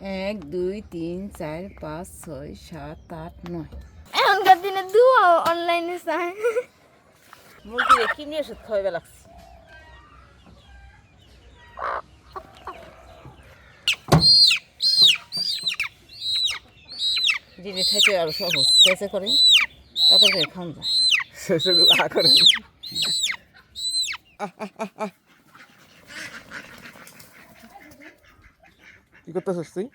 এক দুই তিন চার পাঁচ ছয় সাত আট নয়। এখনকার দিনে দুয়া অনলাইনে চায়। মুরগিরে কিনে ওষুধ খাওয়াবে লাগছে? যেটা খাইতে আরও সহজ। চেঁচে করে তাতে করে খাওয়া যায়। আ করে। কি করতেছিস তুই?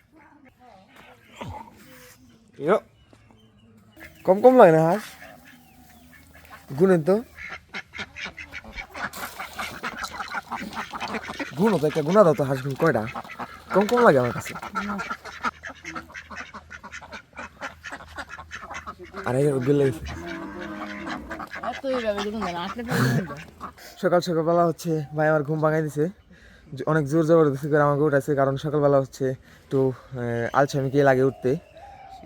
কম কম লাগে না হাঁস? গুণেন তো গুণো তো একটা গুণা দাও তো হাঁস গুণ কয়টা? কম কম লাগে আমার কাছে। আরে গেলে সকাল সকালবেলা হচ্ছে ভাই আমার ঘুম ভাঙাই দিছে। অনেক জোর জবরদস্তি করে আমাকে উঠাইছে কারণ সকালবেলা হচ্ছে একটু আলসামিকে লাগে উঠতে।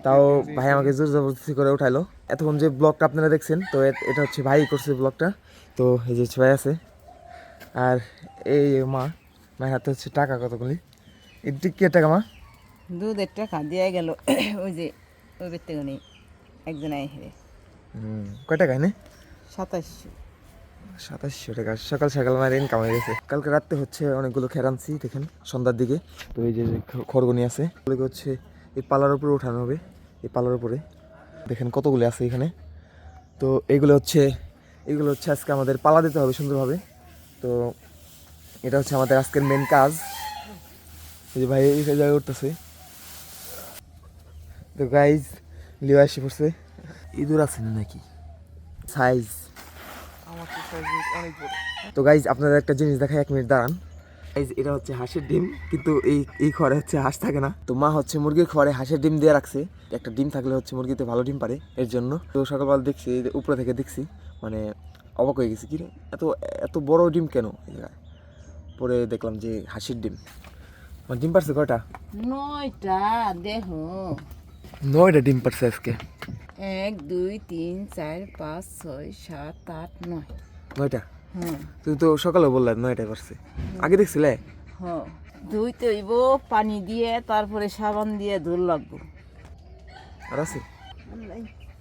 তাও ভাই আমাকে জোর জবরদস্তি করে উঠাইলো। এতক্ষণ যে ব্লগটা আপনারা দেখছেন তো এটা হচ্ছে ভাই করছে ব্লগটা। তো এই যে ভাই আছে। আর এই মা মায়ের হাতে হচ্ছে টাকা কতগুলি? এই টিকিয়ে টাকা মা? দুধের টাকা দিয়ে গেল। ওই যে ওই ব্যক্তি গনি একজন আই হেরে হুম, কয় টাকা এনে সাতাশশো সাতাশশো টাকা। সকাল সকাল আমার ইনকাম হয়ে গেছে। কালকে রাত্রে হচ্ছে অনেকগুলো খের আনছি, দেখেন, সন্ধ্যার দিকে। তো এই যে খড়গনি আছে এগুলোকে হচ্ছে এই পালার উপরে উঠানো হবে, এই পালার উপরে। দেখেন কতগুলো আছে এখানে। তো এইগুলো হচ্ছে, এগুলো হচ্ছে আজকে আমাদের পালা দিতে হবে সুন্দরভাবে। তো এটা হচ্ছে আমাদের আজকের মেন কাজ। এই যে ভাই, এই জায়গায় উঠতেছে। তো গাইজ লিও এসে পড়ছে। ইঁদুর আছে নাকি? সাইজ তো গাইজ আপনাদের একটা জিনিস দেখাই এক মিনিট দাঁড়ান। গাইজ এটা হচ্ছে হাঁসের ডিম কিন্তু এই এই ঘরে হচ্ছে হাঁস থাকে না। তো মা হচ্ছে মুরগির ঘরে হাঁসের ডিম দিয়ে রাখছে। একটা ডিম থাকলে হচ্ছে মুরগিতে ভালো ডিম পারে এর জন্য। তো সকালবেলা দেখছি উপরে থেকে দেখছি মানে অবাক হয়ে গেছি কি রে এত এত বড় ডিম কেন এই জায়গায়? পরে দেখলাম যে হাঁসের ডিম। আমার ডিম পারছে কয়টা? নয়টা দেহ নয়টা ডিম পারছে আজকে। এক দুই তিন চার পাঁচ ছয় সাত আট নয়। নয়টা? হ্যাঁ। তুই তো সকালে বললে নয়টা পারছে। আগে দেখছিলে? হ্যাঁ। ধুইতে হইব পানি দিয়ে তারপরে সাবান দিয়ে ধুল লাগবো। আর আছে?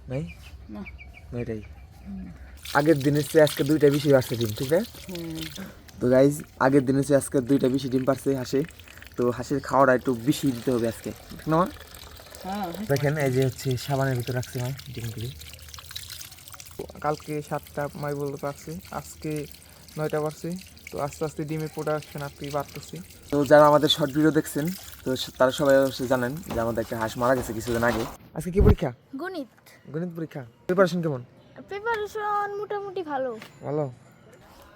নাই। না। নয়টাই আগের দিনের চেয়ে আজকে দুইটা বেশি পারছে ডিম ঠিক আছে? তো গাইজ আগের দিনের চেয়ে আজকে দুইটা বেশি ডিম পারছে হাঁসে। তো হাঁসের খাওয়াটা একটু বেশি দিতে হবে আজকে ঠিক না? হ্যাঁ দেখেন এই যে হচ্ছে সাবানের ভিতরে রাখছে মা ডিমগুলি। কালকে সাতটা মাই বলতে পারছি আজকে নয়টা পারছি তো আস্তে আস্তে ডিমের প্রোডাকশন আর কি বাড়তেছি। তো যারা আমাদের শর্ট ভিডিও দেখছেন তো তারা সবাই অবশ্যই জানেন যে আমাদের একটা হাঁস মারা গেছে কিছুদিন আগে। আজকে কি পরীক্ষা? গণিত। গণিত পরীক্ষা। প্রিপারেশন কেমন? প্রিপারেশন মোটামুটি ভালো। ভালো?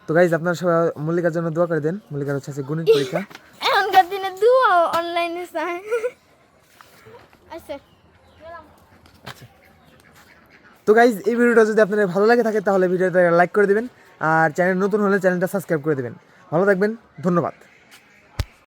তো গাইজ আপনারা সবাই মল্লিকার জন্য দোয়া করে দেন। মল্লিকার হচ্ছে আজকে গণিত পরীক্ষা। এখনকার দিনে দুয়া অনলাইনে চায়। আচ্ছা। তো গাইজ এই ভিডিওটা যদি আপনাদের ভালো লাগে থাকে, তাহলে ভিডিওটা লাইক করে দেবেন, আর চ্যানেল নতুন হলে চ্যানেলটা সাবস্ক্রাইব করে দেবেন। ভালো থাকবেন, ধন্যবাদ।